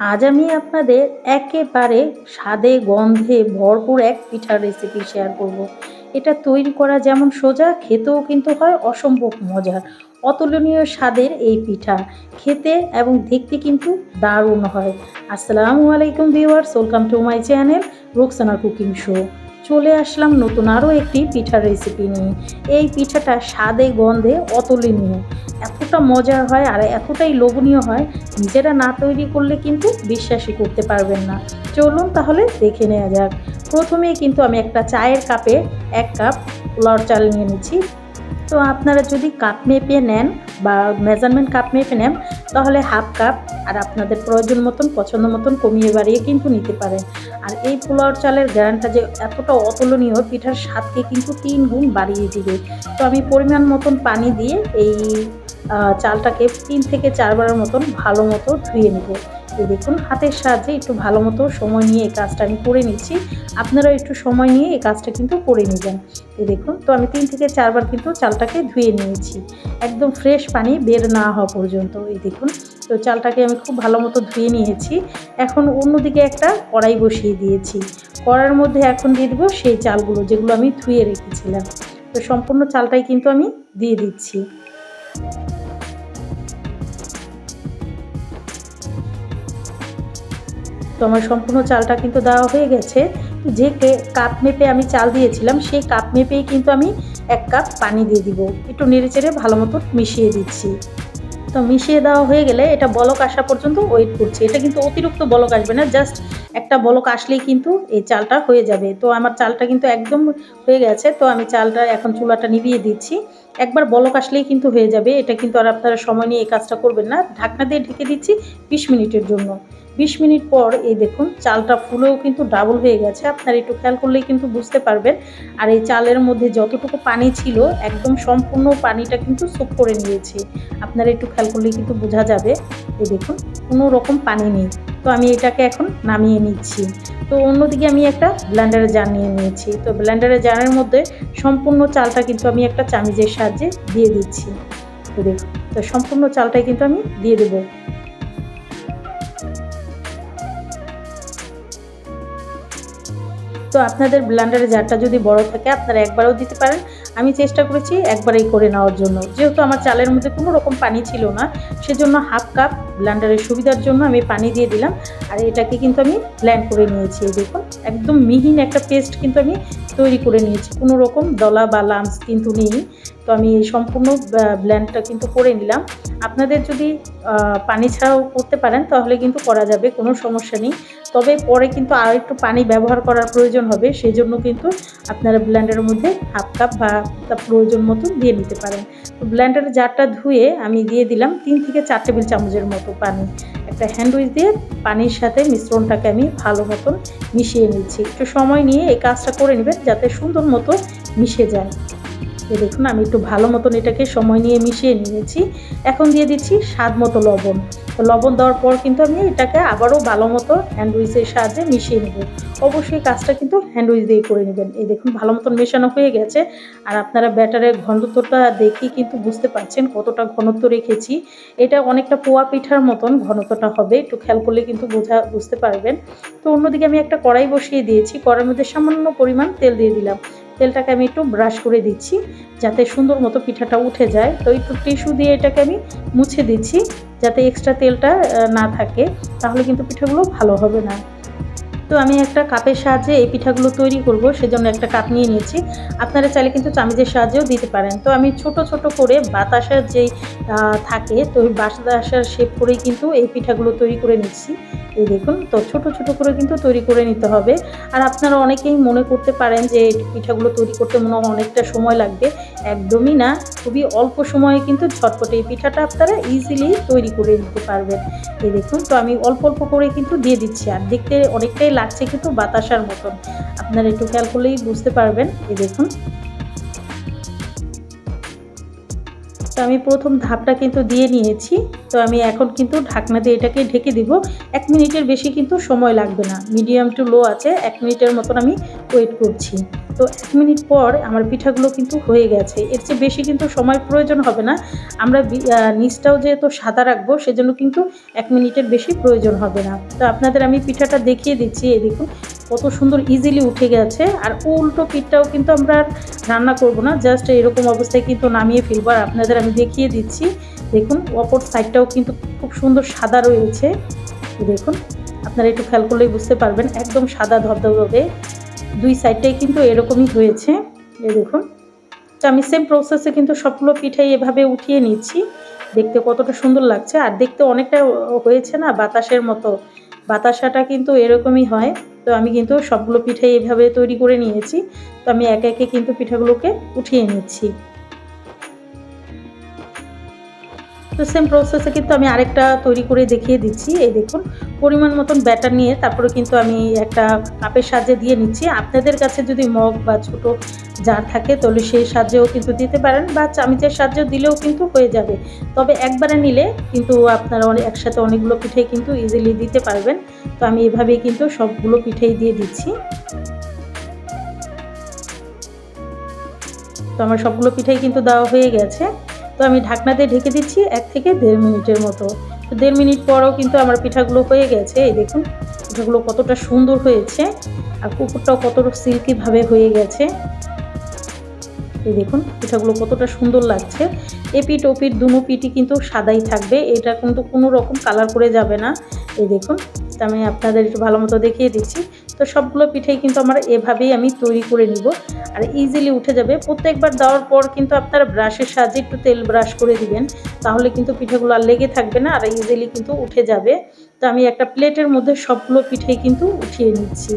আজ আমি আপনাদের একেবারে স্বাদে, গন্ধে ভরপুর এক পিঠার রেসিপি শেয়ার করব। এটা তৈরি করা যেমন সোজা, খেতেও কিন্তু হয় অসম্ভব মজার। অতুলনীয় স্বাদের এই পিঠা। খেতে এবং দেখতে কিন্তু দারুণ হয়। আসসালামু আলাইকুম viewers welcome to my channel Roksana cooking show চলে আসলাম নতুন আরও একটি পিঠার রেসিপি নিয়ে। এই পিঠাটা স্বাদে, গন্ধে অতুলনীয়। এতটা মজার হয় আর এতটাই লোভনীয় হয়, নিজেরা না তৈরি করলে কিন্তু বিশ্বাসই করতে পারবেন না। চলুন তাহলে দেখে নেওয়া যাক। প্রথমে কিন্তু আমি একটা চায়ের কাপে এক কাপ লর চাল নিয়ে নিচ্ছি। তো আপনারা যদি কাপ মেপে নেন বা মেজারমেন্ট কাপ মেপে নেন, তাহলে হাফ কাপ আর আপনাদের প্রয়োজন মতন, পছন্দ মতন কমিয়ে বাড়িয়ে কিন্তু নিতে পারেন। আর এই পোলাওর চালের গ্যারান্টটা যে এতটা অতুলনীয়, পিঠার স্বাদকে কিন্তু তিন গুণ বাড়িয়ে দিবে। তো আমি পরিমাণ মতন পানি দিয়ে এই চালটাকে তিন থেকে চারবারের মতন ভালো মতো ধুয়ে নেব। এই দেখুন, হাতের সাহায্যে একটু ভালো মতো সময় নিয়ে এই কাজটা আমি করে নিচ্ছি। আপনারা একটু সময় নিয়ে এই কাজটা কিন্তু করে নেবেন। এই দেখুন, তো আমি তিন থেকে চারবার কিন্তু চালটাকে ধুয়ে নিয়েছি। একদম ফ্রেশ পানি বের না হওয়া পর্যন্ত, এই দেখুন। তো চালটাকে আমি খুব ভালো মতো ধুয়ে নিয়েছি। এখন অন্যদিকে একটা কড়াই বসিয়ে দিয়েছি। কড়ার মধ্যে এখন দিয়ে দেবো সেই চালগুলো যেগুলো আমি ধুয়ে রেখেছিলাম। তো সম্পূর্ণ চালটাই কিন্তু আমি দিয়ে দিচ্ছি। তো আমার সম্পূর্ণ চালটা কিন্তু দেওয়া হয়ে গেছে। যে কাপ মেপে আমি চাল দিয়েছিলাম, সেই কাপ মেপেই কিন্তু আমি এক কাপ পানি দিয়ে দিব। একটু নেড়ে চেড়ে ভালো মতো মিশিয়ে দিচ্ছি। তো মিশিয়ে দেওয়া হয়ে গেলে এটা বলক আসা পর্যন্ত ওয়েট করছি। এটা কিন্তু অতিরিক্ত বলক আসবে না জাস্ট একটা বলক আসলেই কিন্তু এই চালটা হয়ে যাবে। তো আমার চালটা কিন্তু একদম হয়ে গেছে, তো আমি চালটা এখন চুলাটা নিভিয়ে দিচ্ছি। একবার বলক আসলেই কিন্তু হয়ে যাবে। এটা কিন্তু আর আপনারা সময় নিয়ে এই কাজটা করবেন না। ঢাকনা দিয়ে ঢেকে দিচ্ছি বিশ মিনিটের জন্য। বিশ মিনিট পর এই দেখুন চালটা ফুলেও কিন্তু ডাবল হয়ে গেছে। আপনারা একটু খেয়াল করলেই কিন্তু বুঝতে পারবেন। আর এই চালের মধ্যে যতটুকু পানি ছিল, একদম সম্পূর্ণ পানিটা কিন্তু সুপ করে নিয়েছে। আপনারা একটু খেয়াল করলেই কিন্তু বোঝা যাবে। এই দেখুন, কোনো রকম পানি নেই। তো আমি এটাকে এখন নামিয়ে নিচ্ছি। তো অন্যদিকে আমি একটা ব্ল্যান্ডারের জার নিয়ে নিয়েছি। তো ব্ল্যান্ডারের জারের মধ্যে সম্পূর্ণ চালটা কিন্তু আমি একটা চামিজের সাহায্যে দিয়ে দিচ্ছি। তো দেখুন, তো সম্পূর্ণ চালটাই কিন্তু আমি দিয়ে দেবো। তো আপনাদের ব্লান্ডারে জারটা যদি বড় থাকে, আপনারা একবারও দিতে পারেন। আমি চেষ্টা করেছি একবারেই করে নেওয়ার জন্য। যেহেতু আমার চালের মধ্যে কোনো রকম পানি ছিল না, সেজন্য হাফ কাপ ব্লান্ডারের সুবিধার জন্য আমি পানি দিয়ে দিলাম। আর এটাকে কিন্তু আমি ব্ল্যান্ড করে নিয়েছি দেখুন। একদম মিহিন একটা পেস্ট কিন্তু আমি তৈরি করে নিয়েছি। কোনো রকম দলা বা লামস কিন্তু নেই। তো আমি এই সম্পূর্ণ ব্ল্যান্ডটা কিন্তু করে নিলাম। আপনাদের যদি পানি ছাড়াও করতে পারেন, তাহলে কিন্তু করা যাবে, কোনো সমস্যা নেই। তবে পরে কিন্তু আর একটু পানি ব্যবহার করার প্রয়োজন হবে সেই জন্য কিন্তু আপনারা ব্ল্যান্ডারের মধ্যে হাফ কাপ বা তার প্রয়োজন মতো দিয়ে নিতে পারেন। তো ব্ল্যান্ডারের জারটা ধুয়ে আমি দিয়ে দিলাম তিন থেকে চার টেবিল চামচের মতো পানি। একটা হ্যান্ড উইচ দিয়ে পানির সাথে মিশ্রণটাকে আমি ভালো মতন মিশিয়ে নিচ্ছি। একটু সময় নিয়ে এই কাজটা করে নেবেন, যাতে সুন্দর মতো মিশে যায়। এ দেখুন আমি একটু ভালো মতন এটাকে সময় নিয়ে মিশিয়ে নিয়েছি। এখন দিয়ে দিচ্ছি স্বাদ মতো লবণ। তো লবণ দেওয়ার পর কিন্তু আমি এটাকে আবারও ভালো মতো হ্যান্ডউইচের সাহায্যে মিশিয়ে নেব। অবশ্যই কাজটা কিন্তু হ্যান্ডউইচ দিয়ে করে নেবেন। এই দেখুন ভালো মতন মেশানো হয়ে গেছে। আর আপনারা ব্যাটারের ঘনত্বটা দেখেই কিন্তু বুঝতে পারছেন কতটা ঘনত্ব রেখেছি। এটা অনেকটা পোয়া পিঠার মতন ঘনত্বটা হবে। একটু খেয়াল করলে কিন্তু বোঝা, বুঝতে পারবেন। তো অন্যদিকে আমি একটা কড়াই বসিয়ে দিয়েছি। কড়াইয়ের মধ্যে সামান্য পরিমাণ তেল দিয়ে দিলাম। তেলটাকে আমি একটু ব্রাশ করে দিচ্ছি, যাতে সুন্দর মতো পিঠাটা উঠে যায়। তো একটু টিস্যু দিয়ে এটাকে আমি মুছে দিচ্ছি, যাতে এক্সট্রা তেলটা না থাকে। তাহলে কিন্তু পিঠাগুলো ভালো হবে না। তো আমি একটা কাপের সাহায্যে এই পিঠাগুলো তৈরি করব, সেজন্য একটা কাপ নিয়ে নিয়েছি। আপনারা চাইলে কিন্তু চামিজের সাহায্যেও দিতে পারেন। তো আমি ছোট ছোট করে বাতাসার যেই থাকে, তো ওই বাতাসার শেপ করেই কিন্তু এই পিঠাগুলো তৈরি করে নিচ্ছি। এই দেখুন, তো ছোট ছোট করে কিন্তু তৈরি করে নিতে হবে। আর আপনারা অনেকেই মনে করতে পারেন যে পিঠাগুলো তৈরি করতে মনে অনেকটা সময় লাগবে। একদমই না, খুবই অল্প সময়ে কিন্তু ঝটপটে এই পিঠাটা আপনারা ইজিলি তৈরি করে নিতে পারবেন। এই দেখুন, তো আমি অল্প অল্প করে কিন্তু দিয়ে দিচ্ছি। আর দেখতে অনেকটাই লাগছে কিন্তু বাতাসার মতন। আপনারা একটু খেয়াল করলেই বুঝতে পারবেন। এই দেখুন। তো আমি প্রথম ধাপটা কিন্তু দিয়ে নিয়েছি। তো আমি এখন কিন্তু ঢাকনা দিয়ে এটাকে ঢেকে দিব। এক মিনিটের বেশি কিন্তু সময় লাগবে না। মিডিয়াম টু লো আছে। এক মিনিটের মতন আমি ওয়েট করছি। তো এক মিনিট পর আমার পিঠাগুলো কিন্তু হয়ে গেছে। এর চেয়ে বেশি কিন্তু সময় প্রয়োজন হবে না। আমরা নিচটাও যেহেতু সাদা রাখব, সেজন্য কিন্তু এক মিনিটের বেশি প্রয়োজন হবে না। তো আপনাদের আমি পিঠাটা দেখিয়ে দিচ্ছি। এই দেখুন, কত সুন্দর ইজিলি উঠে গেছে। আর উল্টো পিঠটাও কিন্তু আমরা রান্না করব না। জাস্ট এরকম অবস্থায় কিন্তু নামিয়ে ফেলব। আর আপনাদের আমি দেখিয়ে দিচ্ছি। দেখুন, অপর সাইডটাও কিন্তু খুব সুন্দর সাদা রয়েছে। দেখুন, আপনারা একটু খেয়াল করলেই বুঝতে পারবেন, একদম সাদা ধবধবে। দুই সাইডটাই কিন্তু এরকমই হয়েছে। এই দেখুন, তো আমি সেম প্রসেসে কিন্তু সবগুলো পিঠাই এভাবে উঠিয়ে নিচ্ছি। দেখতে কতটা সুন্দর লাগছে। আর দেখতে অনেকটা হয়েছে না, বাতাসের মতো। বাতাসাটা কিন্তু এরকমই হয়। তো আমি কিন্তু সবগুলো পিঠাই এভাবে তৈরি করে নিয়েছি। তো আমি একে একে কিন্তু পিঠাগুলোকে উঠিয়ে নিচ্ছি। তো সেম প্রসেসে কিন্তু আমি আরেকটা তৈরি করে দেখিয়ে দিচ্ছি। এই দেখুন, পরিমাণ মতন ব্যাটার নিয়ে তারপরে কিন্তু আমি একটা কাপের সাহায্যে দিয়ে নিচ্ছি। আপনাদের কাছে যদি মগ বা ছোট জার থাকে, তাহলে সেই সাহায্যেও কিন্তু দিতে পারেন বা চামিচের সাহায্য দিলেও কিন্তু হয়ে যাবে। তবে একবারে নিলে কিন্তু আপনারা অনেক একসাথে অনেকগুলো পিঠে কিন্তু ইজিলি দিতে পারবেন। তো আমি এভাবেই কিন্তু সবগুলো পিঠেই দিয়ে দিচ্ছি। তো আমার সবগুলো পিঠাই কিন্তু দেওয়া হয়ে গেছে। তো আমি ঢাকনা দিয়ে ঢেকে দিচ্ছি এক থেকে দেড় মিনিটের মতো। তো দেড় মিনিট পরও কিন্তু আমার পিঠাগুলো হয়ে গেছে। এই দেখুন, পিঠাগুলো কতটা সুন্দর হয়েছে আর কুকুরটাও কতটা সিল্কিভাবে হয়ে গেছে। এই দেখুন, পিঠাগুলো কতটা সুন্দর লাগছে। এপিট ওপিট দুনো পিঠই কিন্তু সাদাই থাকবে। এটা কিন্তু কোনো রকম কালার করে যাবে না। এই দেখুন তা আমি আপনাদের একটু ভালো মতো দেখিয়ে দিচ্ছি। তো সবগুলো পিঠাই কিন্তু আমার এভাবেই আমি তৈরি করে নিব। আর ইজিলি উঠে যাবে। প্রত্যেকবার দেওয়ার পর কিন্তু আপনারা ব্রাশের সাহায্যে একটু তেল ব্রাশ করে দিবেন। তাহলে কিন্তু পিঠাগুলো আর লেগে থাকবে না আর ইজিলি কিন্তু উঠে যাবে। তো আমি একটা প্লেটের মধ্যে সবগুলো পিঠাই কিন্তু উঠিয়ে নিচ্ছি।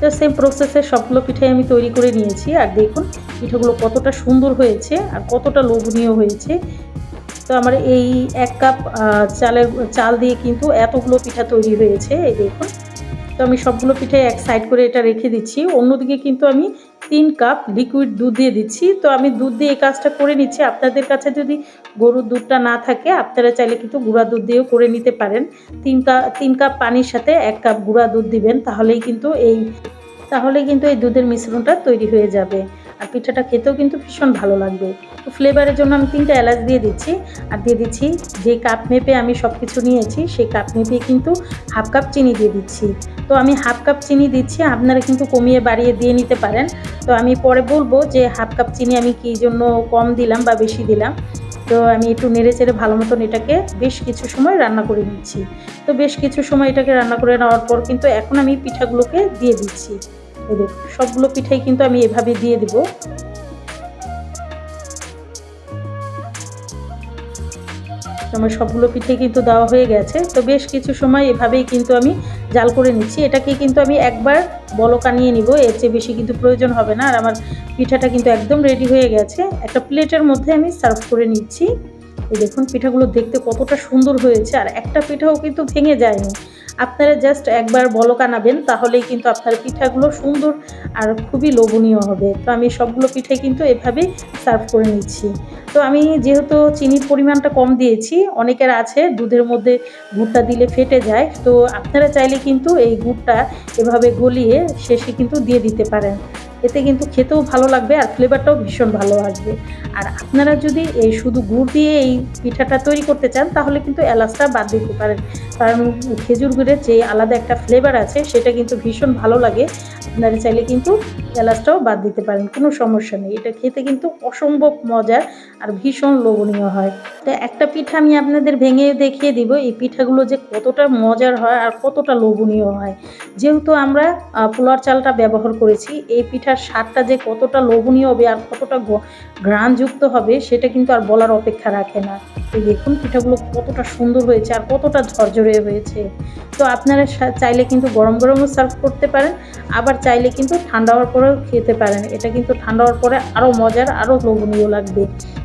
তো সেম প্রসেসে সবগুলো পিঠাই আমি তৈরি করে নিয়েছি। আর দেখুন, পিঠাগুলো কতটা সুন্দর হয়েছে আর কতটা লোভনীয় হয়েছে। তো আমার এই এক কাপ চালের, চাল দিয়ে কিন্তু এতগুলো পিঠা তৈরি হয়েছে। এই দেখুন। তো আমি সবগুলো পিঠে এক সাইড করে এটা রেখে দিচ্ছি। অন্যদিকে কিন্তু আমি তিন কাপ লিকুইড দুধ দিয়ে দিচ্ছি। তো আমি দুধ দিয়ে এই কাজটা করে নিচ্ছি। আপনাদের কাছে যদি গরুর দুধটা না থাকে, আপনারা চাইলে কিন্তু গুঁড়া দুধ দিয়েও করে নিতে পারেন। তিন কাপ তিন কাপ পানির সাথে এক কাপ গুঁড়া দুধ দিবেন, তাহলেই কিন্তু এই তাহলে কিন্তু এই দুধের মিশ্রণটা তৈরি হয়ে যাবে। পিঠাটা খেতেও কিন্তু ভীষণ ভালো লাগবে। তো ফ্লেভারের জন্য আমি তিনটা এলাচ দিয়ে দিচ্ছি। আর দিয়ে দিচ্ছি যে কাপ মেপে আমি সব কিছু নিয়েছি, সেই কাপ মেপে কিন্তু হাফ কাপ চিনি দিয়ে দিচ্ছি। তো আমি হাফ কাপ চিনি দিচ্ছি, আপনারা কিন্তু কমিয়ে বাড়িয়ে দিয়ে নিতে পারেন। তো আমি পরে বলব যে হাফ কাপ চিনি আমি কী জন্য কম দিলাম বা বেশি দিলাম। তো আমি একটু নেড়ে চেড়ে ভালো মতন এটাকে বেশ কিছু সময় রান্না করে নিচ্ছি। তো বেশ কিছু সময় এটাকে রান্না করে নেওয়ার পর কিন্তু এখন আমি পিঠাগুলোকে দিয়ে দিচ্ছি। সবগুলো পিঠাই কিন্তু আমি এভাবে দিয়ে দেবো। আমার সবগুলো পিঠে কিন্তু দেওয়া হয়ে গেছে। তো বেশ কিছু সময় এভাবেই কিন্তু আমি জাল করে নিচ্ছি। এটাকে কিন্তু আমি একবার বলকা নিয়ে নিব, এর চেয়ে বেশি কিন্তু প্রয়োজন হবে না। আর আমার পিঠাটা কিন্তু একদম রেডি হয়ে গেছে। একটা প্লেটের মধ্যে আমি সার্ভ করে নিচ্ছি। এই দেখুন, পিঠাগুলো দেখতে কতটা সুন্দর হয়েছে। আর একটা পিঠাও কিন্তু ভেঙে যায়নি। আপনারা জাস্ট একবার বলক আনাবেন তাহলেই কিন্তু আপনার পিঠাগুলো সুন্দর আর খুবই লোভনীয় হবে। তো আমি সবগুলো পিঠে কিন্তু এভাবে সার্ভ করে নিচ্ছি। তো আমি যেহেতু চিনির পরিমাণটা কম দিয়েছি, অনেকের আছে দুধের মধ্যে গুড়টা দিলে ফেটে যায়, তো আপনারা চাইলে কিন্তু এই গুড়টা এভাবে গলিয়ে শেষে কিন্তু দিয়ে দিতে পারেন। এতে কিন্তু খেতেও ভালো লাগবে আর ফ্লেভারটাও ভীষণ ভালো আসবে। আর আপনারা যদি এই শুধু গুড় দিয়ে এই পিঠাটা তৈরি করতে চান, তাহলে কিন্তু এলাচটা বাদ দিতে পারেন। কারণ খেজুর গুড়ের যে আলাদা একটা ফ্লেভার আছে, সেটা কিন্তু ভীষণ ভালো লাগে। আপনারা চাইলে কিন্তু এলাচটাও বাদ দিতে পারেন, কোনো সমস্যা নেই। এটা খেতে কিন্তু অসম্ভব মজার আর ভীষণ লোভনীয় হয়। তো একটা পিঠা আমি আপনাদের ভেঙে দেখিয়ে দিব, এই পিঠাগুলো যে কতটা মজার হয় আর কতটা লোভনীয় হয়। যেহেতু আমরা পোলার চালটা ব্যবহার করেছি, এই পিঠার স্বাদটা যে কতটা লোভনীয় হবে আর কতটা ঘ্রাণযুক্ত হবে, সেটা কিন্তু আর বলার অপেক্ষা রাখে না। এই দেখুন পিঠাগুলো কতটা সুন্দর হয়েছে আর কতটা ঝরঝরে হয়েছে। তো আপনারা চাইলে কিন্তু গরম গরমও সার্ভ করতে পারেন, আবার চাইলে কিন্তু ঠান্ডা হওয়ার পরেও খেতে পারেন। এটা কিন্তু ঠান্ডা হওয়ার পরে আরও মজার, আরও লোভনীয় লাগবে।